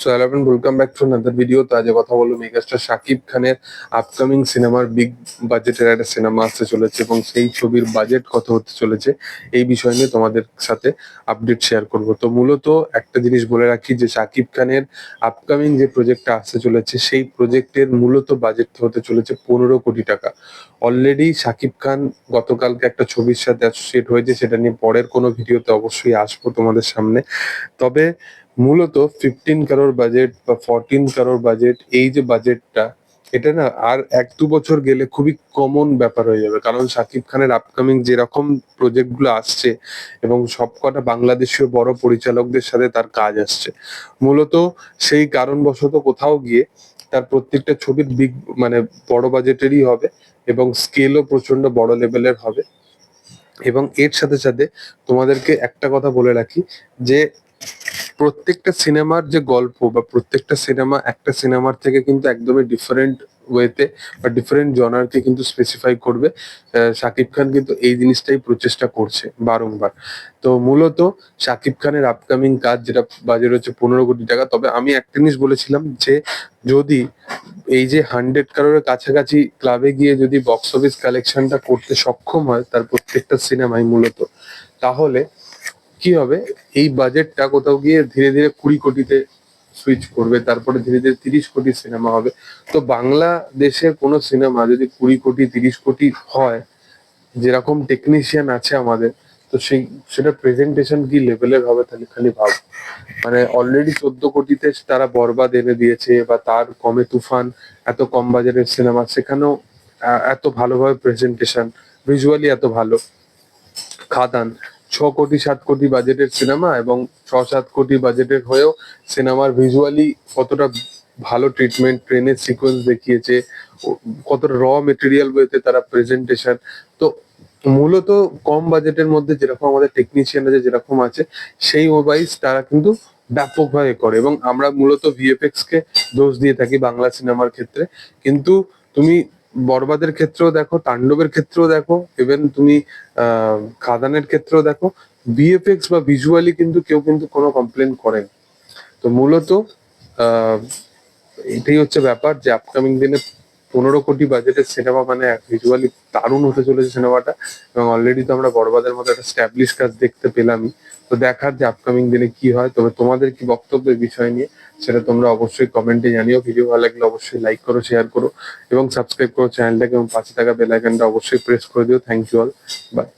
So video তো কথা শাকিব খানের আপকামিং সিনেমার বিগ বাজেটের একটা সিনেমা আসতে চলেছে এবং সেই ছবির বাজেট কত হতে চলেছে এই বিষয় নিয়ে তোমাদের সাথে আপডেট শেয়ার তো মূলত একটা জিনিস বলে রাখি যে শাকিব খানের আপকামিং যে প্রজেক্টটা আসতে চলেছে, সেই প্রজেক্টের মূলত বাজেট হতে চলেছে পনেরো কোটি টাকা। অলরেডি শাকিব খান গতকালকে একটা ছবির সাথে অ্যাসোসিয়েট হয়েছে, সেটা নিয়ে পরের কোনো ভিডিওতে অবশ্যই আসব তোমাদের সামনে। তবে মূলত ফিফটিন কারোর বাজেট বা ফোরটিন কারোর বাজেট এই যে বাজেটটা এটা না আর এক দু বছর গেলে খুবই কমন ব্যাপার হয়ে যাবে। কারণ শাকিব খানের আপকামিং যেরকম প্রজেক্টগুলো আসছে এবং সবকটা বাংলাদেশীয় বড় পরিচালকদের সাথে তার কাজ আসছে, মূলত সেই কারণবশত কোথাও গিয়ে তার প্রত্যেকটা ছবির বিগ মানে বড় বাজেটেরই হবে এবং স্কেলও প্রচণ্ড বড় লেভেলের হবে। এবং এর সাথে সাথে তোমাদেরকে একটা কথা বলে রাখি যে প্রত্যেকটা সিনেমার যে গল্প বা প্রত্যেকটা সিনেমা একটা সিনেমার থেকে কিন্তু একদমই ডিফারেন্ট ওয়েতে বা ডিফারেন্ট জনারকে কিন্তু স্পেসিফাই করবে। শাকিব খান কিন্তু এই জিনিসটাই প্রচেষ্টা করছে বারংবার। তো মূলত শাকিব খানের আপকামিং কাজ যেটা বাজেট হচ্ছে পনেরো কোটি টাকা। তবে আমি একটা জিনিস বলেছিলাম যে যদি এই যে হান্ড্রেড কারোর কাছাকাছি ক্লাবে গিয়ে যদি বক্স অফিস কালেকশনটা করতে সক্ষম হয় তার প্রত্যেকটা সিনেমাই মূলত, তাহলে কি হবে? এই বাজেটটা কোথাও গিয়ে ধীরে ধীরে কুড়ি কোটিতে সুইচ করবে, তারপরে ধীরে ধীরে তিরিশ কোটি সিনেমা হবে। তো বাংলাদেশের কোনো সিনেমা যদি কুড়ি কোটি, তিরিশ কোটি হয়, যেরকম টেকনিশিয়ান আছে আমাদের, তো সেই সেটা প্রেজেন্টেশন কি লেভেলের হবে তাহলে খালি ভাব। মানে অলরেডি চোদ্দ কোটিতে তারা বরবাদ এনে দিয়েছে, বা তার কমে তুফান, এত কম বাজারের সিনেমা সেখানেও এত ভালোভাবে প্রেজেন্টেশন ভিজুয়ালি এত ভালো। খাদান ছ কোটি, সাত কোটি বাজেটের সিনেমা এবং ছ সাত কোটি বাজেটের হয়েও সিনেমার ভিজুয়ালি কতটা ভালো ট্রিটমেন্ট ট্রেনের সিকোয়েন্স দেখিয়েছে কতটা র মেটেরিয়াল ওয়েতে তারা প্রেজেন্টেশন তো মূলত কম বাজেটের মধ্যে যেরকম আমাদের টেকনিশিয়ান আছে, যেরকম আছে, সেই ওয়াইজ তারা কিন্তু ব্যাপকভাবে করে এবং আমরা মূলত ভিএফএক্স কে দোষ দিয়ে থাকি বাংলা সিনেমার ক্ষেত্রে। কিন্তু তুমি বরবাদের ক্ষেত্রেও দেখো, তাণ্ডবের ক্ষেত্রেও দেখো ইভেন তুমি খাদানের ক্ষেত্রেও দেখো বিএফএক্স বা ভিজুয়ালি কিন্তু কেউ কিন্তু কোনো কমপ্লেন করেন তো মূলত এটাই হচ্ছে ব্যাপার যে আপকামিং দিনে পনেরো কোটি বাজেটের সিনেমা মানে ভিজুয়ালি দারুণ হতে চলেছে সিনেমাটা এবং অলরেডি তো আমরা বড়বাদের মতো একটা স্ট্যাবলিশ কাজ দেখতে পেলামই। তো দেখার যে আপকামিং দিনে কি হয়, তবে তোমাদের কি বক্তব্যের বিষয় নিয়ে সেটা তোমরা অবশ্যই কমেন্টে জানিও। ভিডিও ভালো লাগলে অবশ্যই লাইক করো শেয়ার করো এবং সাবস্ক্রাইব করো চ্যানেলটাকে এবং পাশে থাকা বেল আইকনটা অবশ্যই প্রেস করে দিও। Thank you all by